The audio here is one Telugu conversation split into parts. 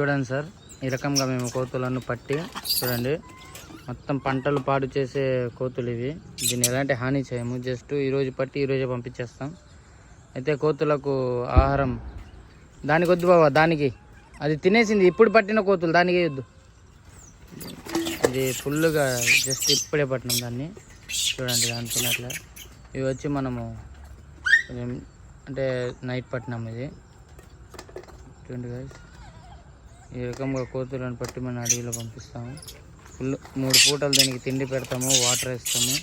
చూడండి సార్ ఈ రకంగా మేము కోతులను పట్టి చూడండి మొత్తం పంటలు పాడు చేసే కోతులు ఇవి. దీన్ని ఎలాంటి హాని చేయము జస్ట్ ఈరోజు పట్టి ఈరోజే పంపించేస్తాం. అయితే కోతులకు ఆహారం దానికి వద్దు బాబా దానికి. అది తినేసింది ఇప్పుడు పట్టిన కోతులు దానికే వద్దు. ఇది ఫుల్గా జస్ట్ ఇప్పుడే పట్టినాం దాన్ని. చూడండి దాన్ని తినట్లే ఇవి వచ్చి మనము అంటే నైట్ పట్టినాం ఇది. చూడండి guys. ఈ రకంగా కోతులను పట్టి మన అడవిలో పంపిస్తాము. ఫుల్ మూడు పూటలు దీనికి తిండి పెడతాము వాటర్ వేస్తాము.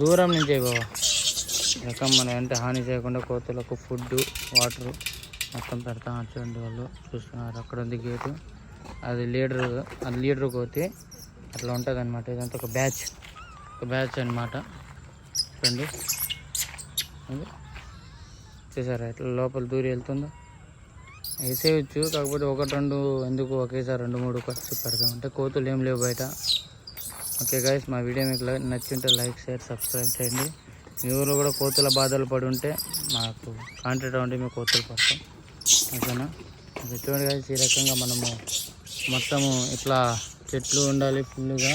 దూరం నుంచి బాబా ఈ రకం మనం ఎంత హాని చేయకుండా కోతులకు ఫుడ్ వాటర్ మొత్తం పెడతాం చూడండి వాళ్ళు. చూస్తున్నారు అక్కడ ఉంది గేటు. అది లీడర్ అది లీడర్ కోతి అట్లా ఉంటుంది అనమాట ఇదంతా ఒక బ్యాచ్. ఒక బ్యాచ్ అనమాట చూడండి. చూసారా ఇట్లా లోపల దూరి వెళ్తుందో. వేసేయచ్చు కాకపోతే ఒకటి రెండు ఎందుకు ఒకేసారి రెండు మూడు ఖర్చు పెడతాం అంటే కోతులు ఏం లేవు బయట. ఓకే గాయస్ మా వీడియో మీకు నచ్చింటే లైక్ షేర్ సబ్స్క్రైబ్ చేయండి. మీ ఊళ్ళో కూడా కోతుల బాధలు పడి ఉంటే మాకు కాంటాక్ట్ అవ్వండి మేము కోతులు పడతాం. ఓకేనా? చూడండి గైస్ ఈ రకంగా మనము మొత్తము ఇట్లా చెట్లు ఉండాలి ఫుల్గా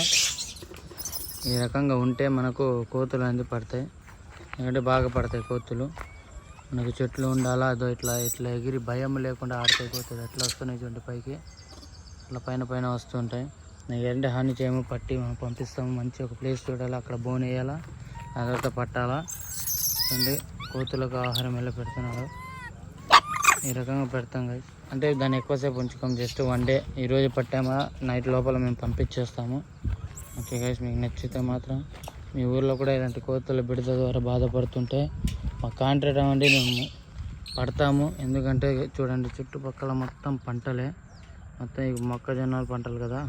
ఈ రకంగా ఉంటే మనకు కోతులు అనేది పడతాయి. ఎందుకంటే బాగా పడతాయి కోతులు. మనకు చెట్లు ఉండాలా అదో ఇట్లా ఇట్లా ఎగిరి భయం లేకుండా ఆడితే పోతుంది. ఎట్లా వస్తున్నాయి చూడండి పైకి. ఇట్లా పైన పైన వస్తుంటాయి. నీకు ఏంటంటే హాని చేయము పట్టి మనం పంపిస్తాము. మంచి ఒక ప్లేస్ చూడాలి అక్కడ బోన్ వేయాలా ఆ తర్వాత పట్టాలా. అంటే కోతులకు ఆహారం ఎలా పెడుతున్నారు. ఈ రకంగా పెడతాం కదా అంటే దాన్ని ఎక్కువసేపు ఉంచుకోం జస్ట్ వన్ డే. ఈరోజు పట్టామా నైట్ లోపల మేము పంపించేస్తాము. ఓకే గైస్ మీకు నచ్చితే మాత్రం మీ ఊర్లో కూడా ఇలాంటి కోతుల బిడత ద్వారా బాధపడుతుంటే మా కాంట్రాక్ట్ అవ్వండి మేము పడతాము. ఎందుకంటే చూడండి చుట్టుపక్కల మొత్తం పంటలే. మొత్తం ఈ మొక్కజొన్నల పంటలు కదా.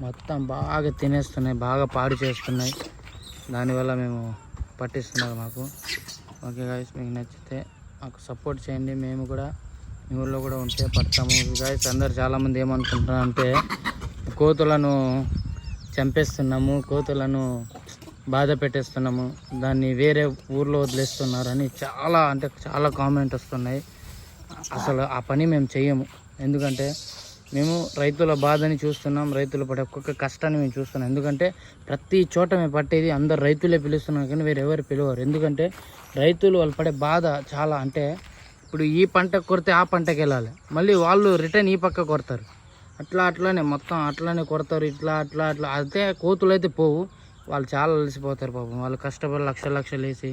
మొత్తం బాగా తినేస్తున్నాయి బాగా పాడు చేస్తున్నాయి. దానివల్ల మేము పట్టిస్తున్నారు మాకు. ఓకే గాయస్ మీకు నచ్చితే మాకు సపోర్ట్ చేయండి. మేము కూడా మీ ఊళ్ళో కూడా ఉంటే పడతాము. గాయస్ అందరు చాలామంది ఏమనుకుంటున్నారంటే కోతులను చంపేస్తున్నాము కోతులను బాధ పెట్టేస్తున్నాము. దాన్ని వేరే ఊర్లో వదిలేస్తున్నారని చాలా అంటే చాలా కామెంట్ వస్తున్నాయి. అసలు ఆ పని మేము చెయ్యము. ఎందుకంటే మేము రైతుల బాధని చూస్తున్నాం రైతులు పడే ఒక్కొక్క కష్టాన్ని మేము చూస్తున్నాం. ఎందుకంటే ప్రతి చోట మేము పట్టేది అందరు రైతులే పిలుస్తున్నారు కానీ వేరే ఎవరు పిలవరు. ఎందుకంటే రైతులు వాళ్ళు పడే బాధ చాలా అంటే ఇప్పుడు ఈ పంట కొడితే ఆ పంటకి వెళ్ళాలి. మళ్ళీ వాళ్ళు రిటర్న్ ఈ పక్క కొడతారు. అట్లా అట్లానే మొత్తం అట్లానే కొడతారు ఇట్లా అట్లా అట్లా. అయితే కోతులు అయితే పోవు. వాళ్ళు చాలా అలసిపోతారు పాపం. వాళ్ళు కష్టపడి లక్షలు లక్షలు వేసి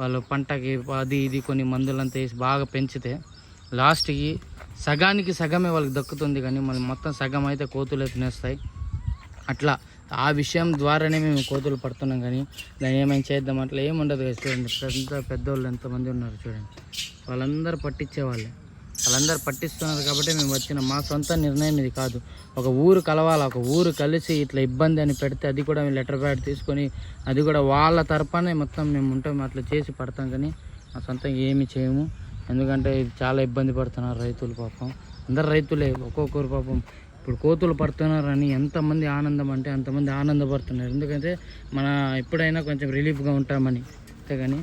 వాళ్ళు పంటకి అది ఇది కొన్ని మందులంతా వేసి బాగా పెంచితే లాస్ట్కి సగానికి సగమే వాళ్ళకి దక్కుతుంది కానీ మళ్ళీ మొత్తం సగం అయితే కోతులు తినేస్తాయి. అట్లా ఆ విషయం ద్వారానే మేము కోతులు పడుతున్నాం కానీ దాన్ని ఏమైనా చేద్దాం అట్లా ఏమి ఉండదు కదా. చూడండి పెద్ద పెద్దోళ్ళు ఎంతమంది ఉన్నారు చూడండి. వాళ్ళందరూ పట్టించేవాళ్ళే వాళ్ళందరూ పట్టిస్తున్నారు కాబట్టి మేము వచ్చిన. మా సొంత నిర్ణయం ఇది కాదు. ఒక ఊరు కలవాలి. ఒక ఊరు కలిసి ఇట్లా ఇబ్బంది అని పెడితే అది కూడా మేము లెటర్ ప్యాడ్ తీసుకొని అది కూడా వాళ్ళ తరపునే మొత్తం మేము ఉంటాం. అట్లా చేసి పడతాం కానీ మా సొంతంగా ఏమి చేయము. ఎందుకంటే ఇది చాలా ఇబ్బంది పడుతున్నారు రైతులు పాపం. అందరు రైతులే ఒక్కొక్కరు పాపం. ఇప్పుడు కోతులు పడుతున్నారని ఎంతమంది ఆనందం అంటే అంతమంది ఆనందపడుతున్నారు. ఎందుకంటే మన ఎప్పుడైనా కొంచెం రిలీఫ్గా ఉంటామని. అంతేగాని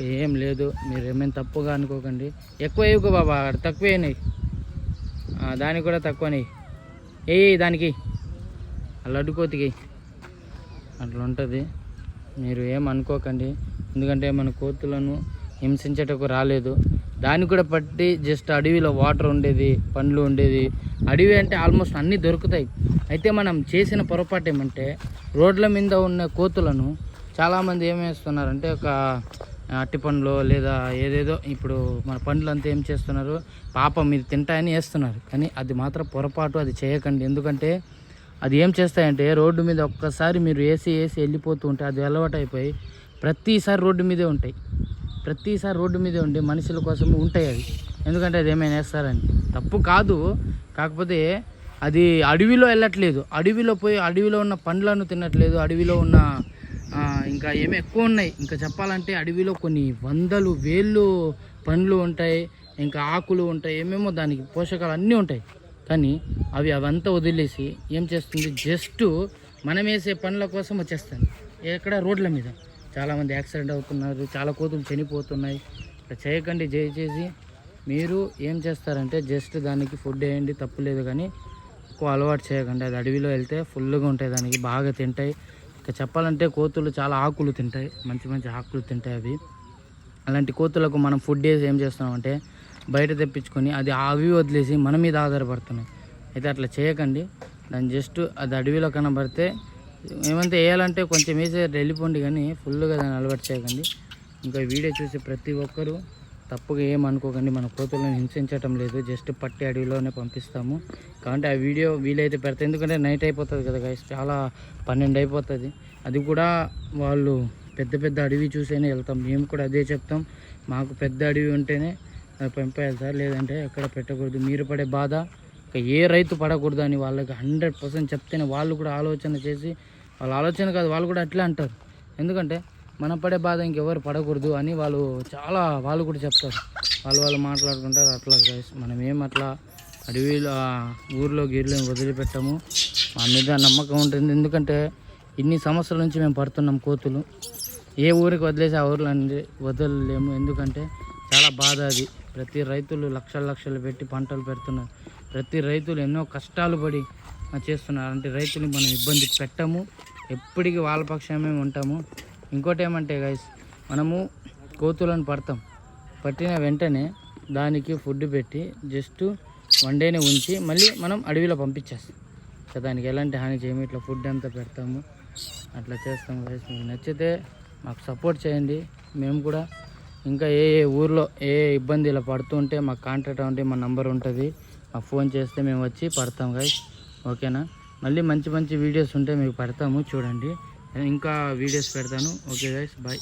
ఏం లేదు. మీరు ఏమైనా తప్పుగా అనుకోకండి. ఎక్కువ వేయకు బాబా తక్కువ దానికి కూడా తక్కువని ఏ దానికి. ఆ లడ్డు కోతికి. అట్లా ఉంటుంది. మీరు ఏం అనుకోకండి. ఎందుకంటే మన కోతులను హింసించేటకు రాలేదు. దాన్ని కూడా పట్టి జస్ట్ అడవిలో వాటర్ ఉండేది పండ్లు ఉండేది. అడవి అంటే ఆల్మోస్ట్ అన్నీ దొరుకుతాయి. అయితే మనం చేసిన పొరపాటు ఏమంటే రోడ్ల మీద ఉన్న కోతులను చాలామంది ఏం వేస్తున్నారంటే ఒక అట్టి పండ్లు లేదా ఏదేదో ఇప్పుడు మన పండ్లు అంతా ఏం చేస్తున్నారు? పాపం మీరు తింటాయని వేస్తున్నారు. కానీ అది మాత్రం పొరపాటు అది చేయకండి. ఎందుకంటే అది ఏం చేస్తాయంటే రోడ్డు మీద ఒక్కసారి మీరు వేసి వేసి వెళ్ళిపోతూ ఉంటే అది అలవాటు అయిపోయి ప్రతిసారి రోడ్డు మీదే ఉంటాయి. ప్రతిసారి రోడ్డు మీదే ఉండి మనుషుల కోసం ఉంటాయి అవి. ఎందుకంటే అది ఏమైనా వేస్తారని. తప్పు కాదు. కాకపోతే అది అడవిలో వెళ్ళట్లేదు. అడవిలో పోయి అడవిలో ఉన్న పండ్లను తినట్లేదు. అడవిలో ఉన్న ఇంకా ఏమి ఎక్కువ ఉన్నాయి. ఇంకా చెప్పాలంటే అడవిలో కొన్ని వందలు వేళ్ళు పండ్లు ఉంటాయి. ఇంకా ఆకులు ఉంటాయి. ఏమేమో దానికి పోషకాలు అన్నీ ఉంటాయి. కానీ అవి అవంతా వదిలేసి ఏం చేస్తుంది? జస్ట్ మనం వేసే పనుల కోసం వచ్చేస్తాను. ఎక్కడ? రోడ్ల మీద. చాలామంది యాక్సిడెంట్ అవుతున్నారు. చాలా కోతులు చనిపోతున్నాయి. ఇట్లా చేయకండి. దయచేసి మీరు ఏం చేస్తారంటే జస్ట్ దానికి ఫుడ్ వేయండి. తప్పులేదు కానీ ఎక్కువ అలవాటు చేయకండి. అది అడవిలో వెళ్తే ఫుల్గా ఉంటాయి. దానికి బాగా తింటాయి. ఇక చెప్పాలంటే కోతులు చాలా ఆకులు తింటాయి. మంచి మంచి ఆకులు తింటాయి అవి. అలాంటి కోతులకు మనం ఫుడ్ వేసి ఏం చేస్తున్నామంటే బయట తెప్పించుకొని అది అవి వదిలేసి మన మీద ఆధారపడుతున్నాయి. అయితే అట్లా చేయకండి. దాన్ని జస్ట్ అది అడవిలో కనబడితే ఏమంతా వేయాలంటే కొంచెం వేసి వెళ్ళిపోండి కానీ ఫుల్గా దాన్ని అలవాటు చేయకండి. ఇంకా వీడియో చూసి ప్రతి ఒక్కరూ తప్పుగా ఏం అనుకోకండి మన కోతులను హింసించటం లేదు జస్ట్ పట్టి అడవిలోనే పంపిస్తాము. కాబట్టి ఆ వీడియో వీలైతే పెడతా ఎందుకంటే నైట్ అయిపోతుంది కదా గైస్ చాలా పన్నెండు అయిపోతుంది. అది కూడా వాళ్ళు పెద్ద పెద్ద అడవి చూసేనే వెళ్తాం. మేము కూడా అదే చెప్తాం మాకు పెద్ద అడవి ఉంటేనే అది పంపేయాలి సార్ లేదంటే ఎక్కడ పెట్టకూడదు. మీరు పడే బాధ ఇక ఏ రైతు పడకూడదు అని వాళ్ళకి హండ్రెడ్ పర్సెంట్ చెప్తేనే వాళ్ళు కూడా ఆలోచన చేసి వాళ్ళ ఆలోచన కాదు వాళ్ళు కూడా అట్లే అంటారు. ఎందుకంటే మన పడే బాధ ఇంకెవరు పడకూడదు అని వాళ్ళు చాలా వాళ్ళు కూడా చెప్తారు. వాళ్ళు వాళ్ళు మాట్లాడుకుంటారు. అట్లా గైస్ మనం ఏం అట్లా అడవిలో ఊర్లో గీర్లో వదిలిపెట్టాము. మా మీద నమ్మకం ఉంటుంది. ఎందుకంటే ఇన్ని సంవత్సరాల నుంచి మేము పడుతున్నాం కోతులు. ఏ ఊరికి వదిలేసి ఆ ఊర్లో వదలలేము. ఎందుకంటే చాలా బాధ అది. ప్రతి రైతులు లక్షల లక్షలు పెట్టి పంటలు పెడుతున్నారు. ప్రతి రైతులు ఎన్నో కష్టాలు పడి చేస్తున్నారు. అంటే రైతులు మనం ఇబ్బంది పెట్టము. ఎప్పటికీ వాళ్ళ పక్షమే ఉంటాము. ఇంకోటి ఏమంటే గైస్ మనము కోతులను పడతాం. పట్టిన వెంటనే దానికి ఫుడ్ పెట్టి జస్ట్ వన్ డేనే ఉంచి మళ్ళీ మనం అడవిలో పంపించేస్తాం. సో దానికి ఎలాంటి హాని చేయము ఇట్లా ఫుడ్ అంతా పెడతాము. అట్లా చేస్తాం గైస్ మీకు నచ్చితే మాకు సపోర్ట్ చేయండి. మేము కూడా ఇంకా ఏ ఏ ఊర్లో ఏ ఏ ఇబ్బంది ఇలా పడుతుంటే మాకు కాంటాక్ట్ అవ్వండి మా నంబర్ ఉంటుంది. మాకు ఫోన్ చేస్తే మేము వచ్చి పడతాం గైస్ ఓకేనా? మళ్ళీ మంచి మంచి వీడియోస్ ఉంటే మీకు పెడతాము చూడండి. ఇంకా వీడియోస్ పెడతాను. Okay guys bye